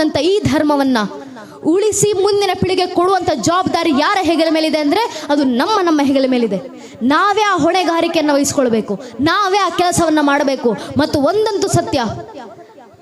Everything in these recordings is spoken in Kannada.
ಬಂದಂತ ಈ ಧರ್ಮವನ್ನ ಉಳಿಸಿ ಮುಂದಿನ ಪೀಳಿಗೆ ಕೊಡುವಂತ ಜವಾಬ್ದಾರಿ ಯಾರ ಹೆಗಲ ಮೇಲಿದೆ ಅಂದ್ರೆ ಅದು ನಮ್ಮ ನಮ್ಮ ಹೆಗಲ ಮೇಲಿದೆ. ನಾವೇ ಆ ಹೊಣೆಗಾರಿಕೆಯನ್ನು ವಹಿಸ್ಕೊಳ್ಬೇಕು. ನಾವೇ ಆ ಕೆಲಸವನ್ನ ಮಾಡಬೇಕು. ಮತ್ತು ಒಂದಂತೂ ಸತ್ಯ.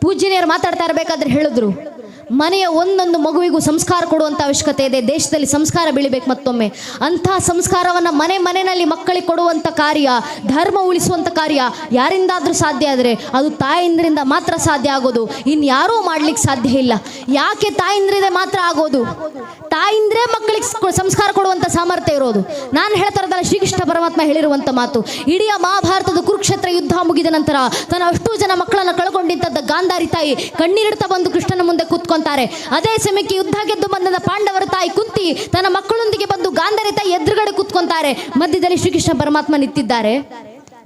ಪೂಜ್ಯನಿಯರು ಮಾತಾಡ್ತಾ ಇರಬೇಕಾದ್ರೆ ಹೇಳಿದ್ರು. ಮನೆಯ ಒಂದೊಂದು ಮಗುವಿಗೂ ಸಂಸ್ಕಾರ ಕೊಡುವಂಥ ಅವಶ್ಯಕತೆ ಇದೆ. ದೇಶದಲ್ಲಿ ಸಂಸ್ಕಾರ ಬೆಳಿಬೇಕು ಮತ್ತೊಮ್ಮೆ. ಅಂತಹ ಸಂಸ್ಕಾರವನ್ನು ಮನೆ ಮನೆಯಲ್ಲಿ ಮಕ್ಕಳಿಗೆ ಕೊಡುವಂಥ ಕಾರ್ಯ, ಧರ್ಮ ಉಳಿಸುವಂಥ ಕಾರ್ಯ ಯಾರಿಂದಾದರೂ ಸಾಧ್ಯ ಆದರೆ ಅದು ತಾಯಿಂದ್ರಿಂದ ಮಾತ್ರ ಸಾಧ್ಯ ಆಗೋದು. ಇನ್ಯಾರೂ ಮಾಡ್ಲಿಕ್ಕೆ ಸಾಧ್ಯ ಇಲ್ಲ. ಯಾಕೆ ತಾಯಿಂದ್ರೆ ಮಾತ್ರ ಆಗೋದು? ತಾಯಿಂದ್ರೆ ಮಕ್ಕಳಿಗೆ ಸಂಸ್ಕಾರ ಕೊಡುವಂಥ ಸಾಮರ್ಥ್ಯ ಇರೋದು. ನಾನು ಹೇಳ್ತಾ ಇರೋದಲ್ಲ ಶ್ರೀಕೃಷ್ಣ ಪರಮಾತ್ಮ ಹೇಳಿರುವಂಥ ಮಾತು. ಇಡೀ ಮಹಾಭಾರತದ ಕುರುಕ್ಷೇತ್ರ ಯುದ್ಧ ಮುಗಿದ ನಂತರ ತನ್ನ ಅಷ್ಟು ಜನ ಮಕ್ಕಳನ್ನು ಕಳ್ಕೊಂಡಿದ್ದ ಗಾಂಧಾರಿ ತಾಯಿ ಕಣ್ಣೀರಿಡ್ತಾ ಬಂದು ಕೃಷ್ಣನ ಮುಂದೆ ಕೂತ್ಕೊಂತಾರೆ ಅದೇ ಸಮಯಕ್ಕೆ ಯುದ್ಧ ಗೆದ್ದು ಬಂದ ಪಾಂಡವರ ತಾಯಿ ಕುಂತಿ ತನ್ನ ಮಕ್ಕಳೊಂದಿಗೆ ಬಂದು ಗಾಂಧಾರಿ ತಾಯಿ ಎದುರುಗಡೆ ಕೂತ್ಕೊಂತಾರೆ. ಮಧ್ಯದಲ್ಲಿ ಶ್ರೀಕೃಷ್ಣ ಪರಮಾತ್ಮ ನಿಂತಿದ್ದಾರೆ.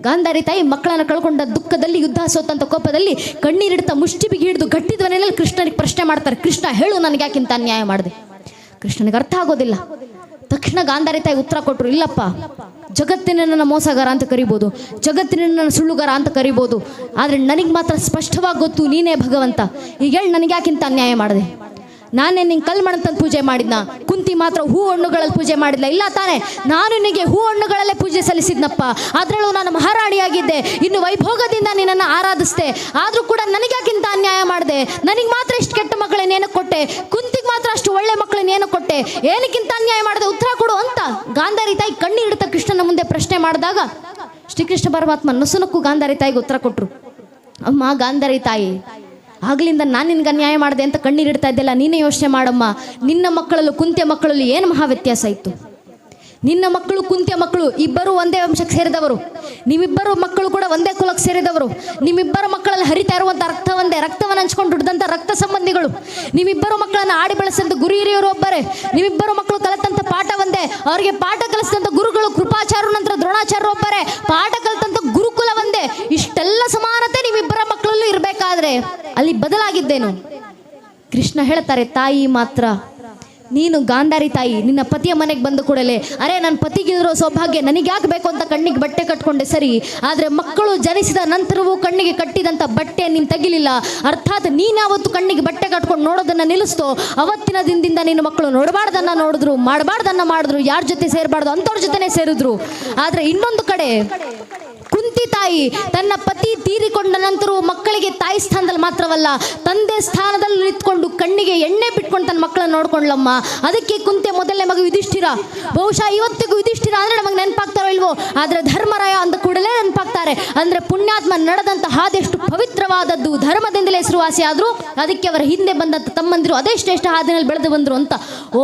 ಗಾಂಧಾರಿ ತಾಯಿ ಮಕ್ಕಳನ್ನು ಕಳ್ಕೊಂಡ ದುಃಖದಲ್ಲಿ ಯುದ್ಧ ಸೋತಂತ ಕೋಪದಲ್ಲಿ ಕಣ್ಣೀರಿಡ್ತಾ ಮುಷ್ಟಿ ಬಿಗಿ ಹಿಡಿದು ಗಟ್ಟಿದ್ವನೆಲ್ಲ ಕೃಷ್ಣನಿಗೆ ಪ್ರಶ್ನೆ ಮಾಡ್ತಾರೆ. ಕೃಷ್ಣ ಹೇಳು ನನಗೆ ಯಾಕಿಂತ ಅನ್ಯಾಯ ಮಾಡಿದೆ? ಕೃಷ್ಣನಿಗೆ ಅರ್ಥ ಆಗೋದಿಲ್ಲ. ತಕ್ಷಣ ಗಾಂಧಾರಿ ತಾಯಿ ಉತ್ತರ ಕೊಟ್ಟರು ಇಲ್ಲಪ್ಪ ಜಗತ್ತಿನ ನನ್ನ ಮೋಸಗಾರ ಅಂತ ಕರಿಬೋದು, ಜಗತ್ತಿನ ನನ್ನ ಸುಳ್ಳುಗಾರ ಅಂತ ಕರಿಬೋದು, ಆದರೆ ನನಗೆ ಮಾತ್ರ ಸ್ಪಷ್ಟವಾಗಿ ಗೊತ್ತು ನೀನೇ ಭಗವಂತ. ಈಗ ಹೇಳಿ ನನಗೆ ಯಾಕಿಂತ ಅನ್ಯಾಯ ಮಾಡಿದೆ? ನಾನೇ ನಿಂಗೆ ಕಲ್ಮಣ ತಂದು ಪೂಜೆ ಮಾಡಿದ್ನ, ಕುಂತಿ ಮಾತ್ರ ಹೂ ಹಣ್ಣುಗಳಲ್ಲಿ ಪೂಜೆ ಮಾಡಿಲ್ಲ ಇಲ್ಲ ತಾನೇ, ನಾನು ನಿನಗೆ ಹೂ ಹಣ್ಣುಗಳಲ್ಲೇ ಪೂಜೆ ಸಲ್ಲಿಸಿದ್ನಪ್ಪ. ಅದರಲ್ಲೂ ನಾನು ಮಹಾರಾಣಿಯಾಗಿದ್ದೆ, ಇನ್ನು ವೈಭೋಗದಿಂದ ನಿನ್ನನ್ನು ಆರಾಧಿಸಿದೆ. ಆದರೂ ಕೂಡ ನನಗ್ಯಾಕಿಂತ ಅನ್ಯಾಯ ಮಾಡಿದೆ? ನನಗೆ ಮಾತ್ರ ಇಷ್ಟು ಕೆಟ್ಟ ಮಕ್ಕಳನ್ನೇನು ಕೊಟ್ಟೆ ಕುಂತಿಗೆ ಮಾತ್ರ ಮಕ್ಕಳನ್ನ ಏನು ಕೊಟ್ಟೆ? ಏನಕ್ಕಿಂತ ಅನ್ಯಾಯ ಮಾಡಿದೆ ಉತ್ತರ ಕೊಡು ಅಂತ ಗಾಂಧಾರಿ ತಾಯಿ ಕಣ್ಣೀರಿಡ್ತಾ ಕೃಷ್ಣನ ಮುಂದೆ ಪ್ರಶ್ನೆ ಮಾಡಿದಾಗ, ಶ್ರೀಕೃಷ್ಣ ಪರಮಾತ್ಮ ನಸುನಕ್ಕೂ ಗಾಂಧಾರಿ ತಾಯಿಗೆ ಉತ್ತರ ಕೊಟ್ಟರು ಅಮ್ಮ ಗಾಂಧಾರಿ ತಾಯಿ, ಆಗ್ಲಿಂದ ನಾನು ನಿನ್ಗೆ ಅನ್ಯಾಯ ಮಾಡಿದೆ ಅಂತ ಕಣ್ಣೀರಿಡ್ತಾ ಇದ್ದೆಲ್ಲ ನೀನೇ ಯೋಚನೆ ಮಾಡಮ್ಮ. ನಿನ್ನ ಮಕ್ಕಳಲ್ಲೂ ಕುಂತೆ ಮಕ್ಕಳಲ್ಲಿ ಏನು ಮಹಾ ವ್ಯತ್ಯಾಸ ಇತ್ತು? ನಿನ್ನ ಮಕ್ಕಳು, ಕುಂತಿಯ ಮಕ್ಕಳು, ಇಬ್ಬರು ಒಂದೇ ವಂಶಕ್ಕೆ ಸೇರಿದವರು. ನಿಮ್ಮಿಬ್ಬರು ಮಕ್ಕಳು ಕೂಡ ಒಂದೇ ಕುಲಕ್ಕೆ ಸೇರಿದವರು. ನಿಮ್ಮಿಬ್ಬರ ಮಕ್ಕಳಲ್ಲಿ ಹರಿತಾ ಇರುವಂಥ ರಕ್ತ ಒಂದೇ ರಕ್ತವನ್ನು ಹಂಚ್ಕೊಂಡು ದುಡ್ದಂಥ ರಕ್ತ ಸಂಬಂಧಿಗಳು. ನಿಮ್ಮಿಬ್ಬರು ಮಕ್ಕಳನ್ನು ಆಡಿ ಬೆಳೆಸಿದಂಥ ಗುರು ಹಿರಿಯರು ಒಬ್ಬರೇ. ನಿಮ್ಮಿಬ್ಬರು ಮಕ್ಕಳು ಕಲಿತಂಥ ಪಾಠ ಒಂದೇ ಅವರಿಗೆ ಪಾಠ ಕಲಿಸಿದಂಥ ಗುರುಗಳು ಕೃಪಾಚಾರ್ಯ ನಂತರ ದ್ರೋಣಾಚಾರ್ಯ ಒಬ್ಬರೇ. ಪಾಠ ಕಲಿತಂಥ ಗುರುಕುಲ ಒಂದೇ ಇಷ್ಟೆಲ್ಲ ಸಮಾನತೆ ನಿಮ್ಮಿಬ್ಬರ ಮಕ್ಕಳಲ್ಲೂ ಇರಬೇಕಾದ್ರೆ ಅಲ್ಲಿ ಬದಲಾಗಿದ್ದೇನು? ಕೃಷ್ಣ ಹೇಳ್ತಾರೆ, ತಾಯಿ ಮಾತ್ರ. ನೀನು ಗಾಂಧಾರಿ ತಾಯಿ, ನಿನ್ನ ಪತಿಯ ಮನೆಗೆ ಬಂದ ಕೂಡಲೇ, ಅರೆ ನನ್ನ ಪತಿಗಿರೋ ಸೌಭಾಗ್ಯ ನನಗೆ ಯಾಕೆ ಬೇಕು ಅಂತ ಕಣ್ಣಿಗೆ ಬಟ್ಟೆ ಕಟ್ಕೊಂಡೆ, ಸರಿ. ಆದರೆ ಮಕ್ಕಳು ಜನಿಸಿದ ನಂತರವೂ ಕಣ್ಣಿಗೆ ಕಟ್ಟಿದಂಥ ಬಟ್ಟೆ ನೀನು ತೆಗಿಲಿಲ್ಲ. ಅರ್ಥಾತ್ ನೀನಾವತ್ತು ಕಣ್ಣಿಗೆ ಬಟ್ಟೆ ಕಟ್ಕೊಂಡು ನೋಡೋದನ್ನು ನಿಲ್ಲಿಸ್ತೋ? ಅವತ್ತಿನ ದಿನದಿಂದ ನೀನು ಮಕ್ಕಳು ನೋಡಬಾರ್ದನ್ನ ನೋಡಿದ್ರು, ಮಾಡಬಾರ್ದನ್ನ ಮಾಡಿದ್ರು, ಯಾರ ಜೊತೆ ಸೇರಬಾರ್ದು, ಅಂಥವ್ರ ಜೊತೆನೇ ಸೇರಿದ್ರು. ಆದರೆ ಇನ್ನೊಂದು ಕಡೆ ತಾಯಿ ತನ್ನ ಪತಿ ತೀರಿಕೊಂಡ ನಂತರವೂ ಮಕ್ಕಳಿಗೆ ತಾಯಿ ಸ್ಥಾನದಲ್ಲಿ ಮಾತ್ರವಲ್ಲ, ತಂದೆ ಸ್ಥಾನದಲ್ಲಿ ನಿಂತ್ಕೊಂಡು ಕಣ್ಣಿಗೆ ಎಣ್ಣೆ ಬಿಟ್ಕೊಂಡು ತನ್ನ ಮಕ್ಕಳನ್ನ ನೋಡ್ಕೊಂಡ್ಲಮ್ಮ ಅದಕ್ಕೆ ಕುಂತೆ ಮೊದಲನೇ ಮಗು ಯುಧಿಷ್ಠಿರ. ಬಹುಶಃ ಇವತ್ತಿಗೂ ಯುಧಿಷ್ಠಿರ ಅಂದ್ರೆ ನಮಗೆ ನೆನಪಾಗ್ತಾರೋ ಇಲ್ವೋ? ಆದ್ರೆ ಧರ್ಮರಾಯ ಅಂದ ಕೂಡಲೇ ನೆನಪಾಗ್ತಾರೆ. ಅಂದ್ರೆ ಪುಣ್ಯಾತ್ಮ ನಡೆದಂತ ಹಾದೆಷ್ಟು ಪವಿತ್ರವಾದದ್ದು ಧರ್ಮದಿಂದಲೇ ಹೆಸರುವಾಸಿ ಆದ್ರು, ಅದಕ್ಕೆ ಅವರ ಹಿಂದೆ ಬಂದಂತ ತಮ್ಮಂದಿರು ಅದೇ ಶ್ರೇಷ್ಠ ಹಾದಿನಲ್ಲಿ ಬೆಳೆದು ಬಂದ್ರು ಅಂತ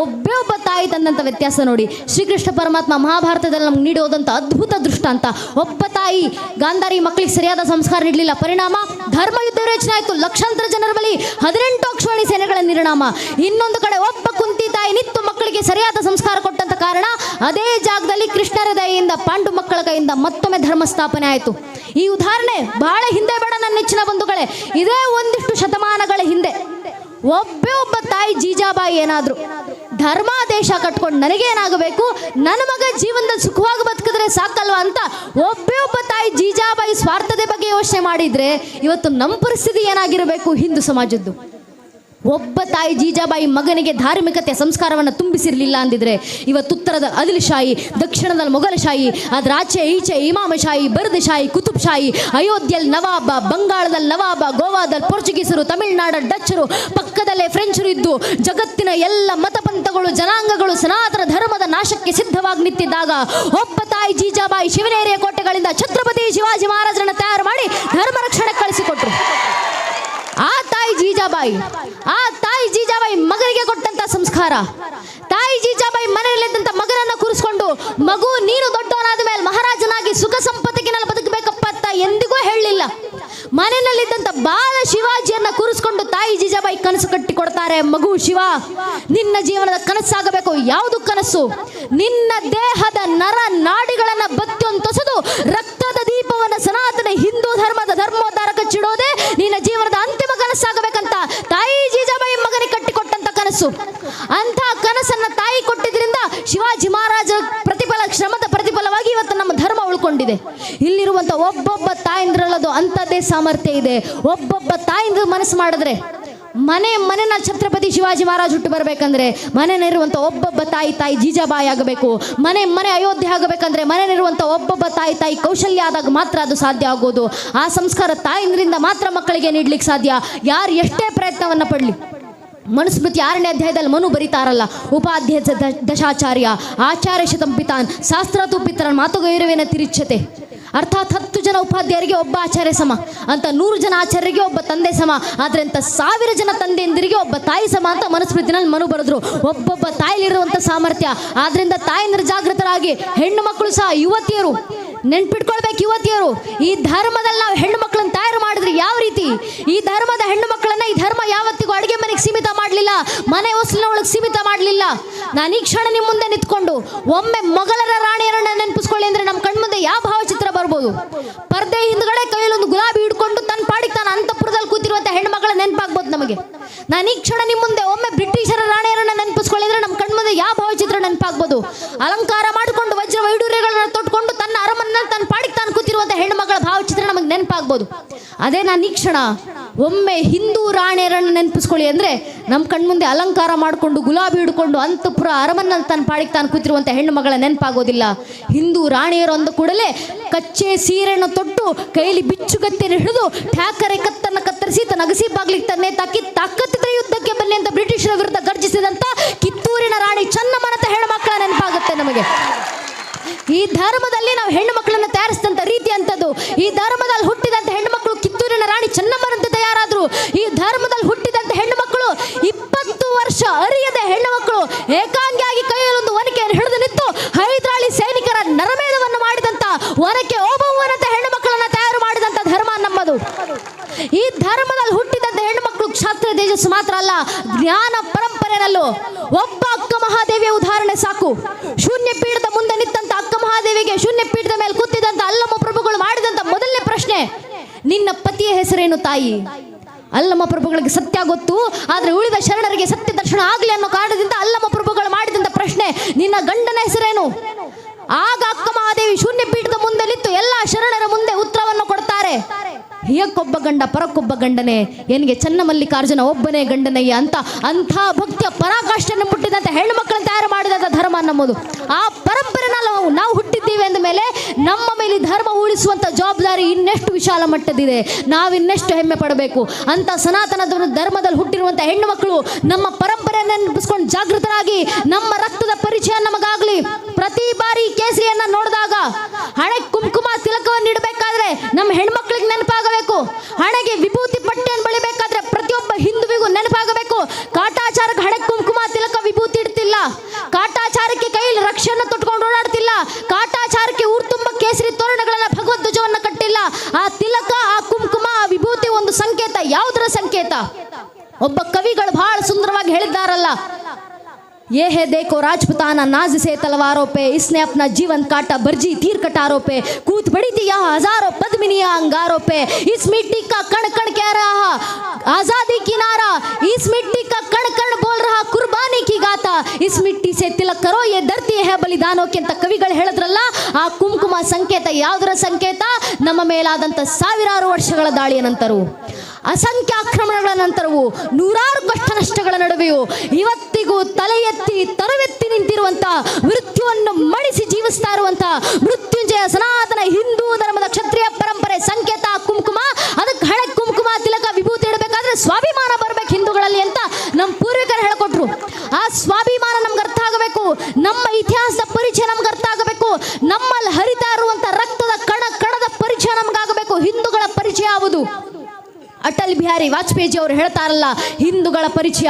ಒಬ್ಬೇ ಒಬ್ಬ ತಾಯಿ ತಂದಂತ ವ್ಯತ್ಯಾಸ ನೋಡಿ. ಶ್ರೀಕೃಷ್ಣ ಪರಮಾತ್ಮ ಮಹಾಭಾರತದಲ್ಲಿ ನಮ್ಗೆ ನೀಡೋದಂತ ಅದ್ಭುತ ದೃಷ್ಟಾಂತ. ಒಬ್ಬ ತಾಯಿ ಗಾಂಧಾರಿ ಮಕ್ಕಳಿಗೆ ಸರಿಯಾದ ಸಂಸ್ಕಾರ ನೀಡಲಿಲ್ಲ. ಪರಿಣಾಮ, ಧರ್ಮ ಯುದ್ಧ ರಚನೆ ಆಯಿತು. ಲಕ್ಷಾಂತರ ಜನರ ಬಳಿ ಹದಿನೆಂಟು ಅಕ್ಷವಾಣಿ ಸೇನೆಗಳ ನಿರ್ಣಾಮ ಇನ್ನೊಂದು ಕಡೆ ಒಬ್ಬ ಕುಂತಿ ತಾಯಿ ನಿತ್ತು ಮಕ್ಕಳಿಗೆ ಸರಿಯಾದ ಸಂಸ್ಕಾರ ಕೊಟ್ಟಂತ ಕಾರಣ ಅದೇ ಜಾಗದಲ್ಲಿ ಕೃಷ್ಣರ ದಯೆಯಿಂದ, ಪಾಂಡು ಮಕ್ಕಳ ಕೈಯಿಂದ ಮತ್ತೊಮ್ಮೆ ಧರ್ಮ ಸ್ಥಾಪನೆ ಆಯಿತು. ಈ ಉದಾಹರಣೆ ಬಹಳ ಹಿಂದೆ ಬೇಡ ನನ್ನ ನೆಚ್ಚಿನ ಬಂಧುಗಳೇ. ಇದೇ ಒಂದಿಷ್ಟು ಶತಮಾನಗಳ ಹಿಂದೆ ಒಬ್ಬೇ ಒಬ್ಬ ತಾಯಿ ಜೀಜಾಬಾಯಿ ಏನಾದ್ರು ಧರ್ಮಾದೇಶ ಕಟ್ಕೊಂಡು ನನಗೇನಾಗಬೇಕು? ನನ್ನ ಮಗ ಜೀವನದಲ್ಲಿ ಸುಖವಾಗಿ ಬದುಕಿದ್ರೆ ಸಾಕಲ್ವಾ ಅಂತ ಒಬ್ಬೇ ಒಬ್ಬ ತಾಯಿ ಜೀಜಾಬಾಯಿ ಸ್ವಾರ್ಥದ ಬಗ್ಗೆ ಯೋಚನೆ ಮಾಡಿದ್ರೆ ಇವತ್ತು ನಮ್ಮ ಪರಿಸ್ಥಿತಿ ಏನಾಗಿರಬೇಕು ಹಿಂದೂ ಸಮಾಜದ್ದು? ಒಬ್ಬ ತಾಯಿ ಜೀಜಾಬಾಯಿ ಮಗನಿಗೆ ಧಾರ್ಮಿಕತೆ ಸಂಸ್ಕಾರವನ್ನು ತುಂಬಿಸಿರಲಿಲ್ಲ ಅಂದಿದ್ರೆ ಇವತ್ತು ಉತ್ತರದ ಅದಿಲ್ಶಾಹಿ ದಕ್ಷಿಣದಲ್ಲಿ ಮೊಘಲಶಾಹಿ, ಅದರ ಆಚೆ ಈಚೆ ಇಮಾಮಶಾಹಿ ಕುತುಬ್ ಶಾಹಿ ಅಯೋಧ್ಯೆಯಲ್ಲಿ ನವಾಬ, ಬಂಗಾಳದಲ್ಲಿ ನವಾಬ, ಗೋವಾದಲ್ಲಿ ಪೋರ್ಚುಗೀಸರು ತಮಿಳ್ನಾಡ ಡಚ್ಚರು, ಪಕ್ಕದಲ್ಲೇ ಫ್ರೆಂಚರು ಇದ್ದು ಜಗತ್ತಿನ ಎಲ್ಲ ಮತಪಂಥಗಳು ಜನಾಂಗಗಳು, ಸನಾತನ ಧರ್ಮದ ನಾಶಕ್ಕೆ ಸಿದ್ಧವಾಗಿ ನಿಂತಿದ್ದಾಗ ಒಬ್ಬ ತಾಯಿ ಜೀಜಾಬಾಯಿ ಶಿವನೇರಿಯ ಕೋಟೆಗಳಿಂದ ಛತ್ರಪತಿ ಶಿವಾಜಿ ಮಹಾರಾಜರನ್ನು ತಯಾರು ಮಾಡಿ ಧರ್ಮ ರಕ್ಷಣೆ ಕಳಿಸಿಕೊಟ್ರು. ಆ ತಾಯಿ ಜೀಜಾಬಾಯಿ, ಆ ತಾಯಿ ಜೀಜಾಬಾಯಿ ಮಗನಿಗೆ ಕೊಟ್ಟಂತ ಸಂಸ್ಕಾರ. ತಾಯಿ ಜೀಜಾಬಾಯಿ ಮನೆಯಲ್ಲಿದ್ದಂತ ಮಗನನ್ನ ಕೂರಿಸಿಕೊಂಡು ಮಗು ನೀನು ದೊಡ್ಡವನಾದ ಮೇಲೆ ಮಹಾರಾಜನಾಗಿ ಸುಖ ಸಂಪತ್ತಿಗೆ ನಾನು ಬದುಕಬೇಕಪ್ಪ ಅಂತ ಎಂದಿಗೂ ಹೇಳಲಿಲ್ಲ ಮನೆಯಲ್ಲಿದ್ದಂತ ಬಾಲ ಶಿವಾಜಿಯನ್ನ ಕೂರಿಸ್ಕೊಂಡು ತಾಯಿ ಜೀಜಾಬಾಯಿ ಕನಸು ಕಟ್ಟಿ ಕೊಡ್ತಾರೆ ಮಗು ಶಿವ, ನಿನ್ನ ಜೀವನದ ಕನಸಾಗಬೇಕು. ಯಾವುದು ಕನಸು? ನಿನ್ನ ದೇಹದ ನರ ನಾಡಿಗಳನ್ನ ಬತ್ತಿಯೊಂದು ರಕ್ತದ ದೀಪವನ್ನ ಸನಾತನ ಹಿಂದೂ ಧರ್ಮದ ಧರ್ಮೋದ್ಧಾರ ಕಚ್ಚಿಡೋದೇ ನಿನ್ನ ಜೀವನದ ಅಂತಿಮ ಕನಸಾಗಬೇಕಂತ ತಾಯಿ ಜೀಜಾಬಾಯಿ ಮಗನಿಗೆ ಕಟ್ಟಿಕೊಟ್ಟಂತ ಕನಸು. ಅಂತ ಕನಸನ್ನ ತಾಯಿ ಕೊಟ್ಟಿದ್ರಿಂದ ಶಿವಾಜಿ ಮಹಾರಾಜ ಪ್ರತಿಫಲ ಶ್ರಮದ ಉಳ್ಕೊಂಡಿದೆ ಇಲ್ಲಿರುವಂತ ಒಬ್ಬೊಬ್ಬ ತಾಯಿಂದ್ರಲ್ಲದು ಅಂಥದ್ದೇ ಸಾಮರ್ಥ್ಯ ಇದೆ. ಒಬ್ಬೊಬ್ಬ ತಾಯಿಂದ್ರ ಮನಸ್ಸು ಮಾಡಿದ್ರೆ ಮನೆ, ಮನೆನ ಛತ್ರಪತಿ ಶಿವಾಜಿ ಮಹಾರಾಜ್ ಹುಟ್ಟು ಬರಬೇಕಂದ್ರೆ ಮನೆಯಲ್ಲಿರುವಂಥ ಒಬ್ಬೊಬ್ಬ ತಾಯಿ ತಾಯಿ ಜೀಜಾಬಾಯಿ ಆಗಬೇಕು. ಮನೆ ಮನೆ ಅಯೋಧ್ಯೆ ಆಗಬೇಕಂದ್ರೆ ಮನೆಯಲ್ಲಿರುವಂಥ ಒಬ್ಬೊಬ್ಬ ತಾಯಿ ತಾಯಿ ಕೌಶಲ್ಯ ಆದಾಗ ಮಾತ್ರ ಅದು ಸಾಧ್ಯ ಆಗೋದು. ಆ ಸಂಸ್ಕಾರ ತಾಯಿಂದ್ರಿಂದ ಮಾತ್ರ ಮಕ್ಕಳಿಗೆ ನೀಡ್ಲಿಕ್ಕೆ ಸಾಧ್ಯ. ಯಾರು ಎಷ್ಟೇ ಪ್ರಯತ್ನವನ್ನು ಪಡಲಿ ಮನುಸ್ಮೃತಿ ಆರನೇ ಅಧ್ಯಾಯದಲ್ಲಿ ಮನು ಬರೀತಾರಲ್ಲ. ಉಪಾಧ್ಯಾಯ ದ- ದಶಾಚಾರ್ಯ, ಆಚಾರ್ಯ ಶತಂಪಿತಾನ್ ಶಾಸ್ತ್ರ ಪಿತರನ್ ಮಾತುಗೈರವೇನ ತಿರುಚ್ಛತೆ ಅರ್ಥಾತ್ ಹತ್ತು ಜನ ಉಪಾಧ್ಯಾಯರಿಗೆ ಒಬ್ಬ ಆಚಾರ್ಯ ಸಮ. ಅಂತ ನೂರು ಜನ ಆಚಾರ್ಯರಿಗೆ ಒಬ್ಬ ತಂದೆ ಸಮ. ಆದರೆ ಅಂತ ಸಾವಿರ ಜನ ತಂದೆಯಂದಿರಿಗೆ ಒಬ್ಬ ತಾಯಿ ಸಮ ಅಂತ ಮನುಸ್ಮೃತಿನಲ್ಲಿ ಮನು ಬರೆದ್ರು. ಒಬ್ಬೊಬ್ಬ ತಾಯಿಲಿರುವಂಥ ಸಾಮರ್ಥ್ಯ. ಆದ್ರಿಂದ ತಾಯಂದ್ರ ಜಾಗೃತರಾಗಿ ಹೆಣ್ಣು ಮಕ್ಕಳು ಸಹ ಯುವತಿಯರು. ನೆನ್ಪಿಟ್ಕೊಳ್ಬೇಕು ಯುವತಿಯರು. ಈ ಧರ್ಮದಲ್ಲಿ ನಾವು ಹೆಣ್ಣು ಮಕ್ಕಳನ್ನು ತಯಾರು ಮಾಡಿದ್ರೆ ಯಾವ ರೀತಿ? ಈ ಧರ್ಮದ ಹೆಣ್ಣು ಮಕ್ಕಳನ್ನ ಈ ಧರ್ಮ ಯಾವತ್ತಿಗೂ ಅಡುಗೆ ಮನೆಗೆ ಸೀಮಿತ ಮಾಡಲಿಲ್ಲ ಮನೆ ಹೊಸಲಿನ ಒಳಗೆ ಸೀಮಿತ ಮಾಡಲಿಲ್ಲ. ನಾನು ಈ ಕ್ಷಣ ನಿಮ್ಮ ಮುಂದೆ ನಿಂತ್ಕೊಂಡು ಒಮ್ಮೆ ಮೊಘಲರ ರಾಣಿಯರನ್ನ ನೆನಪಿಸ್ಕೊಳ್ಳಿ ಅಂದ್ರೆ ನಮ್ಮ ಕಣ್ಮುಂದೆ ಯಾವ ಭಾವಚಿತ್ರ ಬರ್ಬೋದು? ಪರ್ದೆ ಹಿಂದ್ಗಡೆ ಕೈಯಲ್ಲಿ ಒಂದು ಗುಲಾಬಿ ಹಿಡ್ಕೊಂಡು ತನ್ನ ಪಾಡಿಗೆ ತಾನು ಅಂತಪುರದಲ್ಲಿ ಕೂತಿರುವಂಥ ಹೆಣ್ಣು ಮಕ್ಕಳ ನೆನಪಾಗ್ಬೋದು ನಮಗೆ. ನಾನು ಈ ಕ್ಷಣ ನಿಮ್ಮ ಮುಂದೆ ಒಮ್ಮೆ ಬ್ರಿಟಿಷರ ರಾಣಿಯರನ್ನ ನೆನಪಿಸ್ಕೊಳ್ಳಿ ಅಂದ್ರೆ ನಮ್ಮ ಕಣ್ಮುಂದೆ ಯಾವ ಭಾವಚಿತ್ರ ನೆನಪಾಗ್ಬೋದು? ಅಲಂಕಾರ ಮಾಡಿಕೊಂಡು ವಜ್ರ ವೈಡೂರ್ಯಗಳನ್ನ ತೊಟ್ಕೊಂಡು ತನ್ನ ಅರಮನೆಯಲ್ಲಿ ತನ್ನ ಪಾಡಿಗೆ ತಾನು ಕೂತಿರುವಂಥ ಹೆಣ್ಣು ಮಕ್ಕಳ ಭಾವಚಿತ್ರ ನಮಗೆ ನೆನಪಾಗ್ಬೋದು. ಅದೇ ನಾನು ಈ ಕ್ಷಣ ಒಮ್ಮೆ ಹಿಂದೂ ರಾಣಿಯರನ್ನು ನೆನಪಿಸ್ಕೊಳ್ಳಿ ಅಂದ್ರೆ ನಮ್ಮ ಕಣ್ಮುಂದೆ ಅಲಂಕಾರ ಮಾಡಿಕೊಂಡು, ಗುಲಾಬಿ ಹಿಡ್ಕೊಂಡು, ಅಂತಪುರ ಅರಮನ್ನ ತನ್ನ ಪಾಡಿಗೆ ತಾನು ಕೂತಿರುವಂಥ ಹೆಣ್ಣು ಮಗಳ ನೆನಪಾಗೋದಿಲ್ಲ. ಹಿಂದೂ ರಾಣಿಯರು ಅಂದ ಕೂಡಲೇ ಕಚ್ಚೆ ಸೀರೆಯನ್ನು ತೊಟ್ಟು ಕೈಲಿ ಬಿಚ್ಚುಗತ್ತೆಯನ್ನು ಹಿಡಿದು ಠ್ಯಾಕರೆ ಕತ್ತನ್ನು ಕತ್ತರಿಸಿ ತನ್ನ ಅಗಸಿ ಬಾಗ್ಲಿಗೆ ತನ್ನೇ ತಾಕಿ ತಾಕತ್ತಿದ್ರೆ ಯುದ್ಧಕ್ಕೆ ಬನ್ನಿ ಅಂತ ಬ್ರಿಟಿಷರ ವಿರುದ್ಧ ಗರ್ಜಿಸಿದಂಥ ಕಿತ್ತೂರಿನ ರಾಣಿ ಚನ್ನಮ್ಮನಂತ ಹೆಣ್ಣು ಮಕ್ಕಳ ನೆನಪಾಗುತ್ತೆ ನಮಗೆ. ಈ ಧರ್ಮದಲ್ಲಿ ನಾವು ಹೆಣ್ಣು ಮಕ್ಕಳನ್ನು ತಯಾರಿಸಿದಂಥ ರೀತಿ ಅಂಥದ್ದು. ಈ ಧರ್ಮದಲ್ಲಿ ಹುಟ್ಟಿದಂಥ ಹೆಣ್ಣು ಮಕ್ಕಳು ಕಿತ್ತೂರಿನ ರಾಣಿ ಚೆನ್ನಮ್ಮನಂತೆ ತಯಾರಾದ್ರು ಈ ಧರ್ಮದಲ್ಲಿ ಹುಟ್ಟಿದಂಥ ಹೆಣ್ಣು ಮಕ್ಕಳು ಇಪ್ಪತ್ತು ವರ್ಷ ಅರಿಯದ ಹೆಣ್ಣು ಮಕ್ಕಳು ಕೈಯಲ್ಲಿ ಒಂದು ಒನಕೆಯನ್ನು ಹಿಡಿದು ನಿಂತು ಹೈದರಾಳಿ ಸೈನಿಕರ ನರಮೇಧವನ್ನು ಮಾಡಿದಂತ ಒನಕೆ ಓಬವ್ವನಂತ ಹೆಣ್ಣು ಮಕ್ಕಳನ್ನ ತಯಾರು ಮಾಡಿದಂತ ಧರ್ಮ ನಮ್ಮದು. ಈ ಧರ್ಮದಲ್ಲಿ ಹುಟ್ಟಿದಂತ ಹೆಣ್ಣು ಮಕ್ಕಳು ಕ್ಷಾತ್ರ ತೇಜಸ್ಸು ಮಾತ್ರ ಅಲ್ಲ, ಜ್ಞಾನ ಪರಂಪರೆಯಲ್ಲೂ ಒಬ್ಬ ಅಕ್ಕ ಮಹಾದೇವಿಯ ಉದಾಹರಣೆ ಸಾಕು. ಶೂನ್ಯ ಪೀಠದ ಮುಂದೆ ನಿಂತಂತ ಅಕ್ಕ ಮಹಾದೇವಿಗೆ ಶೂನ್ಯ ಪೀಠದ ಮೇಲೆ ಕೂತಿದಂತ ಅಲ್ಲಮ್ಮ ಪ್ರಭುಗಳು ಮಾಡಿದಂತ ಮೊದಲನೇ ಪ್ರಶ್ನೆ, ನಿನ್ನ ಪತಿಯ ಹೆಸರೇನು ತಾಯಿ? ಅಲ್ಲಮ್ಮ ಪ್ರಭುಗಳಿಗೆ ಸತ್ಯ ಗೊತ್ತು, ಆದರೆ ಉಳಿದ ಶರಣರಿಗೆ ಸತ್ಯ ದರ್ಶನ ಆಗಲಿ ಅನ್ನೋ ಕಾರಣದಿಂದ ಅಲ್ಲಮ್ಮ ಪ್ರಭುಗಳು ಮಾಡಿದಂಥ ಪ್ರಶ್ನೆ, ನಿನ್ನ ಗಂಡನ ಹೆಸರೇನು? ಆಗ ಅಕ್ಕ ಮಹಾದೇವಿ ಶೂನ್ಯ ಪೀಠದ ಮುಂದೆ ನಿಂತು ಎಲ್ಲ ಶರಣರ ಹಿಯಕ್ಕೊಬ್ಬ ಗಂಡ ಪರಕ್ಕೊಬ್ಬ ಗಂಡನೇ ಎನಿಗೆ ಚನ್ನಮಲ್ಲಿಕಾರ್ಜುನ ಒಬ್ಬನೇ ಗಂಡನಯ್ಯ ಅಂತ ಅಂಥ ಭಕ್ತಿಯ ಪರಾಕಾಷ್ಠೆಯನ್ನು ಮುಟ್ಟಿದಂಥ ಹೆಣ್ಣು ಮಕ್ಕಳನ್ನು ತಯಾರು ಮಾಡಿದಂಥ ಧರ್ಮ ನಮ್ಮದು ಆ ಪರಂಪರೆನ ನಾವು ನಾವು ಹುಟ್ಟಿದ್ದೀವಿ ಅಂದ ಮೇಲೆ ನಮ್ಮ ಮೇಲೆ ಧರ್ಮ ಉಳಿಸುವಂಥ ಜವಾಬ್ದಾರಿ ಇನ್ನೆಷ್ಟು ವಿಶಾಲ ಮಟ್ಟದಿದೆ. ನಾವು ಇನ್ನೆಷ್ಟು ಹೆಮ್ಮೆ ಪಡಬೇಕು. ಅಂತ ಸನಾತನ ಧರ್ಮದಲ್ಲಿ ಹುಟ್ಟಿರುವಂಥ ಹೆಣ್ಣು ಮಕ್ಕಳು ನಮ್ಮ ಪರಂಪರೆಯನ್ನು ನೆನಪಿಸ್ಕೊಂಡು ಜಾಗೃತರಾಗಿ ನಮ್ಮ ರಕ್ತದ ಪರಿಚಯ ನಮಗಾಗಲಿ. ಪ್ರತಿ ಬಾರಿ ಕೇಸರಿಯನ್ನು ನೋಡಿದಾಗ ಹಣೆ ಕುಂಕುಮ ತಿಲಕವನ್ನು ಇಡಬೇಕಾದ್ರೆ ನಮ್ಮ ಹೆಣ್ಮಕ್ಳಿಗೆ ನೆನಪಾಗಬೇಕು. ಹಣೆಗೆ ವಿಭೂತಿ ಪಟ್ಟೆಯನ್ನು ಬಳಿಬೇಕಾದ್ರೆ ಪ್ರತಿಯೊಬ್ಬ ಹಿಂದುವಿಗೂ ನೆನಪಾಗಬೇಕು. ಕಾಟಾಚಾರಕ್ಕೆ ಹಣೆ ಕುಂಕುಮ, ತಿಲಕ ವಿಭೂತಿ ಇಡ್ತಿಲ್ಲ. ಕಾಟಾಚಾರಕ್ಕೆ ಕೈಯಲ್ಲಿ ರಕ್ಷಣೆ ತೊಟ್ಕೊಂಡು ಓಡಾಡ್ತಿಲ್ಲ. ಕಾಟಾಚಾರಕ್ಕೆ ಊರ್ ತುಂಬ ಕೇಸರಿ ತೋರಣಗಳನ್ನ ಭಗವದ್ ಧ್ವಜವನ್ನು ಕಟ್ಟಿಲ್ಲ. ಆ ತಿಲಕ, ಆ ಕುಂಕುಮ, ಆ ವಿಭೂತಿ ಒಂದು ಸಂಕೇತ. ಯಾವುದರ ಸಂಕೇತ? ಒಬ್ಬ ಕವಿಗಳು ये है देखो राजपुताना नाज से तलवारों पे इसने अपना जीवन काटा बर्जी तीर कटारों पे कूद पड़ी थी यहाँ हजारों पद्मिनियां अंगारों पे इस मिट्टी का कण कण कह रहा आजादी की नारा इस मिट्टी का कण कण बोल रहा कुर्बानी की गाथा इस मिट्टी से तिलक करो ये धरती है ಬಲಿದಾನೋಕೆ ಅಂತ ಕವಿಗಳು ಹೇಳಿದ್ರಲ್ಲ ಆ ಕುಂಕುಮ ಸಂಕೇತ ಯಾವುದರ ಸಂಕೇತ ನಮ್ಮ ಮೇಲಾದಂಥ ಸಾವಿರಾರು ವರ್ಷಗಳ ದಾಳಿಯ ನಂತರವು ಅಸಂಖ್ಯ ಆಕ್ರಮಣಗಳ ನಂತರವೂ ನೂರಾರು ಕಷ್ಟ ನಷ್ಟಗಳ ನಡುವೆಯೂ ಇವತ್ತಿಗೂ ತಲೆ ಎತ್ತಿ ತರವೆತ್ತಿ ನಿಂತಿರುವಂತಹ ಮೃತ್ಯುವನ್ನು ಮಣಿಸಿ ಜೀವಿಸ್ತಾ ಇರುವಂತಹ ಮೃತ್ಯುಂಜಯ ಸನಾತನ ಹಿಂದೂ ಧರ್ಮದ ಕ್ಷತ್ರಿಯ ಪರಂಪರೆ ಸಂಕೇತ ಕುಂಕುಮ, ಅದಕ್ಕೆ ಹಣೆ ಕುಂಕುಮ, ತಿಲಕ, ವಿಭೂತಿ ಇಡಬೇಕಾದ್ರೆ ಸ್ವಾಭಿಮಾನ ಬರ್ಬೇಕು ಹಿಂದೂಗಳಲ್ಲಿ ಅಂತ ನಮ್ಮ ಪೂರ್ವಿಕರು ಹೇಳಿಕೊಟ್ರು. ಆ ಸ್ವಾಭಿಮಾನ ಅಟಲ್ ಬಿಹಾರಿ ವಾಜಪೇಯಿ ಅವರು ಹೇಳ್ತಾರಲ್ಲ ಹಿಂದೂಗಳ ಪರಿಚಯ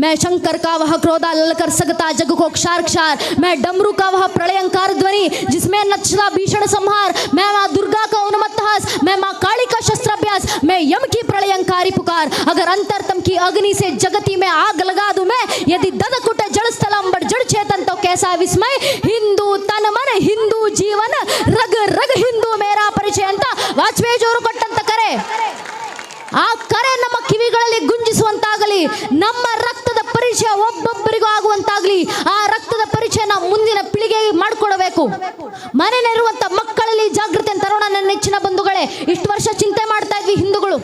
ಮೇ ಶಂಕರ್ का वह क्रोधा ललकर सकता जग को क्षार क्षार मैं डमरू का वह प्रलयंकार ध्वनि जिसमें नक्शा भीषण संहार मैं माँ दुर्गा का उन्मत्त हास मैं माँ काली का शस्त्राभ्यास मैं यम की प्रलयंकारी पुकार अगर अंतरतम की अग्नि से जगती में आग लगा दूं मैं यदि दद कुट जड़ स्थलम बड़ जड़ चेतन तो कैसा विस्मय हिंदू तन मन हिंदू जीवन रग रग हिंदू मेरा ಪರಿಚಯ ಅಂತ ವಾಜಪೇಯಿ ಅವರು ಕೊಟ್ಟಂತ ಕರೆ ಆ ಕರೆ ನಮ್ಮ ಕಿವಿಗಳಲ್ಲಿ ಗುಂಜಿಸುವಂತಾಗಲಿ, ನಮ್ಮ ರಕ್ತದ ಪರಿಚಯ ಒಬ್ಬೊಬ್ಬರಿಗೂ ಆಗುವಂತಾಗಲಿ, ಆ ರಕ್ತದ ಪರಿಚಯ ನಾವು ಮುಂದಿನ ಪೀಳಿಗೆಗೆ ಮಾಡಿಕೊಡಬೇಕು. ಮನೆಯಲ್ಲಿರುವಂತ ಮಕ್ಕಳಲ್ಲಿ ಜಾಗೃತಿ ತರೋಣ ನನ್ನ ನೆಚ್ಚಿನ ಬಂಧುಗಳೇ, ಇಷ್ಟು ವರ್ಷ ಚಿಂತೆ ಮಾಡ್ತಾ ಇದ್ವಿ ಹಿಂದೂಗಳು.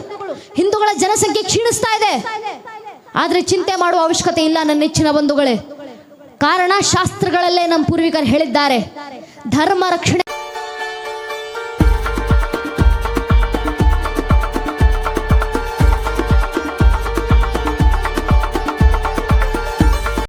ಹಿಂದೂಗಳ ಜನಸಂಖ್ಯೆ ಕ್ಷೀಣಿಸ್ತಾ ಇದೆ. ಆದರೆ ಚಿಂತೆ ಮಾಡುವ ಅವಶ್ಯಕತೆ ಇಲ್ಲ ನನ್ನ ನೆಚ್ಚಿನ ಬಂಧುಗಳೇ. ಕಾರಣ ಶಾಸ್ತ್ರಗಳಲ್ಲೇ ನಮ್ಮ ಪೂರ್ವಿಕರು ಹೇಳಿದ್ದಾರೆ, ಧರ್ಮ ರಕ್ಷಣೆ